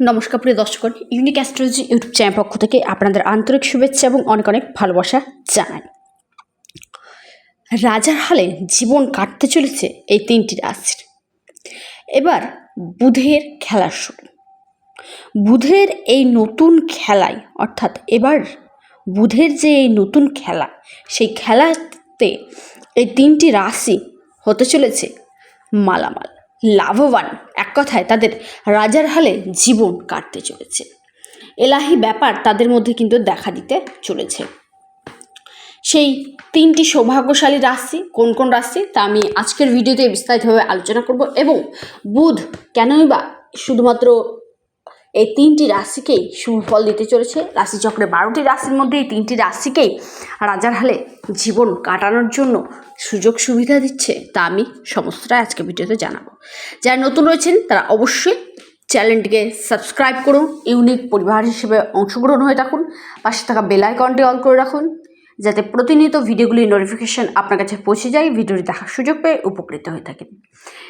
নমস্কার প্রিয় দর্শকগণ ইউনিক অ্যাস্ট্রোলজি ইউটিউব চ্যানেল পক্ষ থেকে আপনাদের আন্তরিক শুভেচ্ছা এবং অনেক অনেক ভালোবাসা জানাই। রাজার হালে জীবন কাটতে চলেছে এই তিনটি রাশির। এবার বুধের খেলা শুরু। বুধের এই নতুন খেলায়, অর্থাৎ এবার বুধের যে এই নতুন খেলা, সেই খেলাতে এই তিনটি রাশি হতে চলেছে মালামাল। লাভবান। এক কথায় তাদের রাজার হালে জীবন কাটতে চলেছে। এলাহি ব্যাপার তাদের মধ্যে কিন্তু দেখা দিতে চলেছে। সেই তিনটি সৌভাগ্যশালী রাশি কোন কোন রাশি তা আমি আজকের ভিডিওতে বিস্তারিতভাবে আলোচনা করব এবং বুধ কেনই বা শুধুমাত্র এই তিনটি রাশিকেই শুভ ফল দিতে চলেছে। রাশিচক্রে বারোটি রাশির মধ্যে এই তিনটি রাশিকেই রাজার হালে জীবন কাটানোর জন্য সুযোগ সুবিধা দিচ্ছে। তা আমি সমস্তটাই আজকে ভিডিওতে জানাব। যারা নতুন রয়েছেন, তারা অবশ্যই চ্যানেলটিকে সাবস্ক্রাইব করুন। ইউনিক পরিবার হিসেবে অংশগ্রহণ হয়ে থাকুন। পাশে থাকা বেল আইকনটি অন করে রাখুন। যাতে প্রতিনিয়ত ভিডিওগুলির নোটিফিকেশন আপনার কাছে পৌঁছে যায়, ভিডিওটি দেখার সুযোগ পেয়ে উপকৃত হয়ে থাকেন।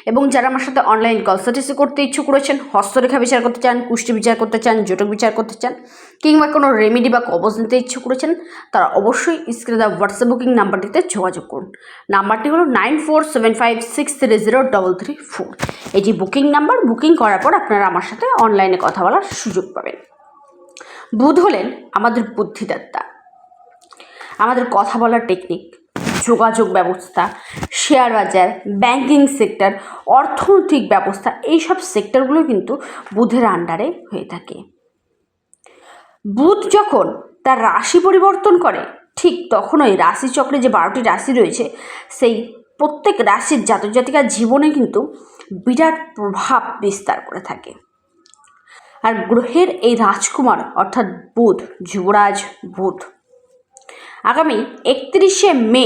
এবং যারা আমার সাথে অনলাইন কনসালটেন্সি করতে ইচ্ছুক রয়েছেন, হস্তরেখা বিচার করতে চান কুষ্টি বিচার করতে চান জটক বিচার করতে চান, কিংবা কোনো রেমেডি বা কবজ নিতে ইচ্ছুক রয়েছেন, তারা অবশ্যই স্ক্রিনে দেওয়া হোয়াটসঅ্যাপ বুকিং নাম্বারটিতে যোগাযোগ করুন। নাম্বারটি হলো nine four seven five six three zero double three four এটি বুকিং নাম্বার বুকিং করার পর আপনারা আমার সাথে অনলাইনে কথা বলার সুযোগ পাবেন। বুধ হলেন আমাদের বুদ্ধিদাত্তা আমাদের কথা বলার টেকনিক যোগাযোগ ব্যবস্থা শেয়ার বাজার ব্যাংকিং সেক্টর অর্থনৈতিক ব্যবস্থা, এইসব সেক্টরগুলো কিন্তু বুধের আন্ডারে হয়ে থাকে। বুধ যখন তার রাশি পরিবর্তন করে, ঠিক তখন তখনই রাশিচক্রে যে বারোটি রাশি রয়েছে, সেই প্রত্যেক রাশির জাতক জাতিকার জীবনে কিন্তু বিরাট প্রভাব বিস্তার করে থাকে। আর গ্রহের এই রাজকুমার অর্থাৎ বুধ, যুবরাজ বুধ আগামী একত্রিশে মে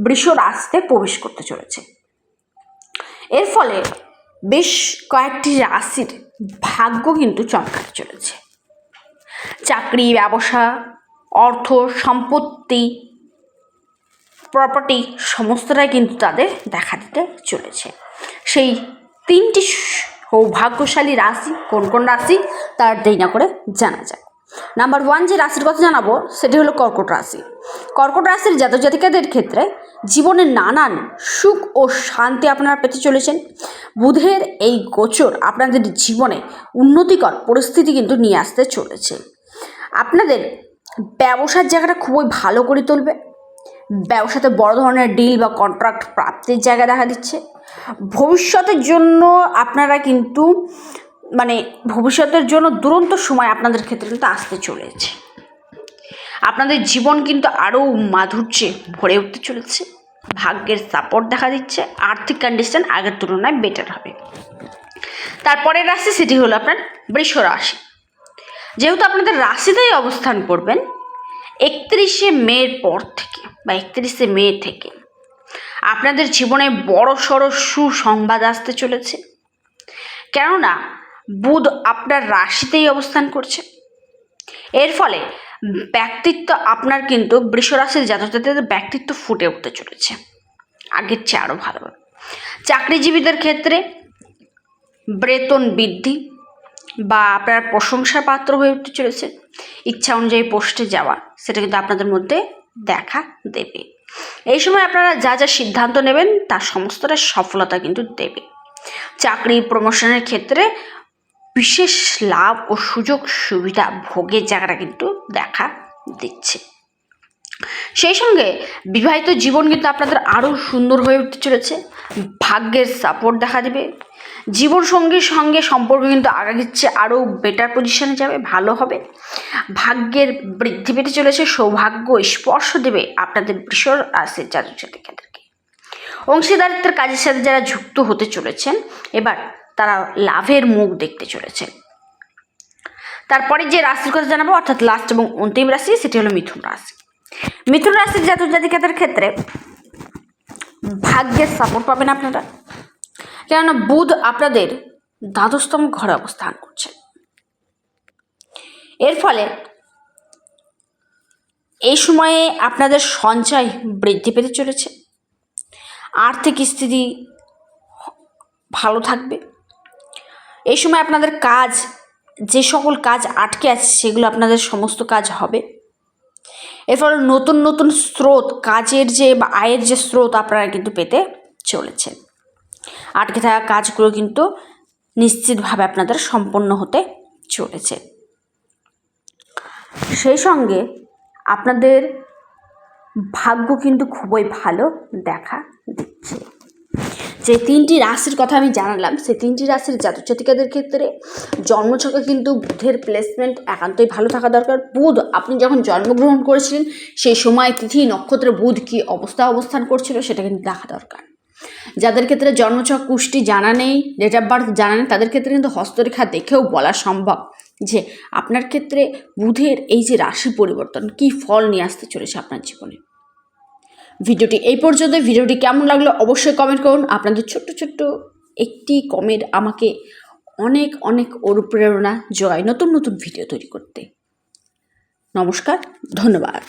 বৃষ রাশিতে প্রবেশ করতে চলেছে। এর ফলে বেশ কয়েকটি রাশির ভাগ্য কিন্তু চমকাতে চলেছে। চাকরি, ব্যবসা, অর্থ, সম্পত্তি প্রপার্টি সমস্তটাই কিন্তু তাদের দেখা দিতে চলেছে। সেই তিনটি সৌভাগ্যশালী রাশি কোন কোন রাশি তার দেরি না করে জানা যায় নাম্বার ওয়ান যে রাশির কথা জানাব, সেটি হলো কর্কট রাশি। কর্কট রাশির জাতক জাতিকাদের ক্ষেত্রে জীবনে নানান সুখ ও শান্তি আপনারা পেতে চলেছেন। বুধের এই গোচর আপনাদের জীবনে উন্নতিকর পরিস্থিতি কিন্তু নিয়ে আসতে চলেছে। আপনাদের ব্যবসার জায়গাটা খুবই ভালো করে তুলবে। ব্যবসাতে বড় ধরনের ডিল বা কন্ট্রাক্ট প্রাপ্তির জায়গা দেখা দিচ্ছে। ভবিষ্যতের জন্য আপনারা কিন্তু মানে ভবিষ্যতের জন্য দুরন্ত সময় আপনাদের ক্ষেত্রে কিন্তু আসতে চলেছে। আপনাদের জীবন কিন্তু আরও মাধুর্যে ভরে উঠতে চলেছে। ভাগ্যের সাপোর্ট দেখা দিচ্ছে। আর্থিক কন্ডিশন আগের তুলনায় বেটার হবে। তারপরের রাশি সেটি হলো আপনার বৃষ রাশি। যেহেতু আপনাদের রাশিতেই অবস্থান করবেন, একত্রিশে মের পর থেকে বা একত্রিশে মে থেকে আপনাদের জীবনে বড় সড়ো সুসংবাদ আসতে চলেছে। কেননা বুধ আপনার রাশিতেই অবস্থান করছে। এর ফলে ব্যক্তিত্ব আপনার কিন্তু বৃষরাশির জাতকদের ব্যক্তিত্ব ফুটে উঠতে চলেছে। আগের চেয়ে আরও ভালোভাবে চাকরিজীবীদের ক্ষেত্রে বেতন বৃদ্ধি বা আপনার প্রশংসার পাত্র হয়ে উঠতে চলেছে। ইচ্ছা অনুযায়ী পোস্টে যাওয়া, সেটা কিন্তু আপনাদের মধ্যে দেখা দেবে। এই সময় আপনারা যা যা সিদ্ধান্ত নেবেন, তার সমস্তটা সফলতা কিন্তু দেবে। চাকরি প্রমোশনের ক্ষেত্রে বিশেষ লাভ ও সুযোগ সুবিধা ভোগের জায়গাটা কিন্তু দেখা দিচ্ছে। সেই সঙ্গে বিবাহিত জীবন কিন্তু আপনাদের আরও সুন্দর হয়ে উঠতে চলেছে। ভাগ্যের সাপোর্ট দেখা দেবে। জীবন সঙ্গীর সঙ্গে সম্পর্ক কিন্তু আগাচ্ছে আরও বেটার পজিশনে যাবে, ভালো হবে। ভাগ্যের বৃদ্ধি পেতে চলেছে, সৌভাগ্য স্পর্শ দেবে আপনাদের বৃষর রাশির জাতক জাতিকাদেরকে। অংশীদারিত্বের কাজের সাথে যারা যুক্ত হতে চলেছেন, এবার তারা লাভের মুখ দেখতে চলেছে। তারপরে যে রাশির কথা জানাব, অর্থাৎ লাস্ট এবং অন্তিম রাশি, সেটি হলো মিথুন রাশি। মিথুন রাশির জাতক জাতিকাদের ক্ষেত্রে ভাগ্যের সাপোর্ট পাবেন আপনারা। কেননা বুধ আপনাদের দ্বাদশতম ঘরে অবস্থান করছে। এর ফলে এই সময়ে আপনাদের সঞ্চয় বৃদ্ধি পেতে চলেছে। আর্থিক স্থিতি ভালো থাকবে। এই সময় আপনাদের কাজ, যে সকল কাজ আটকে আছে, সেগুলো আপনাদের সমস্ত কাজ হবে। এর ফলে নতুন নতুন স্রোত, কাজের যে বা আয়ের যে স্রোত আপনারা কিন্তু পেতে চলেছেন। আটকে থাকা কাজগুলো কিন্তু নিশ্চিতভাবে আপনাদের সম্পন্ন হতে চলেছে। সেই সঙ্গে আপনাদের ভাগ্য কিন্তু খুবই ভালো দেখা দিচ্ছে। যে তিনটি রাশির কথা আমি জানালাম সেই তিনটি রাশির জাতক জাতিকাদের ক্ষেত্রে জন্মছকে কিন্তু বুধের প্লেসমেন্ট একান্তই ভালো থাকা দরকার। বুধ, আপনি যখন জন্মগ্রহণ করেছিলেন সেই সময় তিথি, নক্ষত্রে, বুধ কী অবস্থা অবস্থান করছিল সেটা কিন্তু দেখা দরকার। যাদের ক্ষেত্রে জন্মছক কুষ্টি জানা নেই ডেট অফ বার্থ জানা নেই, তাদের ক্ষেত্রে কিন্তু হস্তরেখা দেখেও বলা সম্ভব যে আপনার ক্ষেত্রে বুধের এই যে রাশি পরিবর্তন কী ফল নিয়ে আসতে চলেছে আপনার জীবনে। ভিডিওটি এই পর্যন্ত ভিডিওটি কেমন লাগল অবশ্যই কমেন্ট করুন। আপনাদের ছোট্ট ছোট্ট একটি কমেন্ট আমাকে অনেক অনেক অনুপ্রেরণা জয় নতুন নতুন ভিডিও তৈরি করতে। নমস্কার, ধন্যবাদ।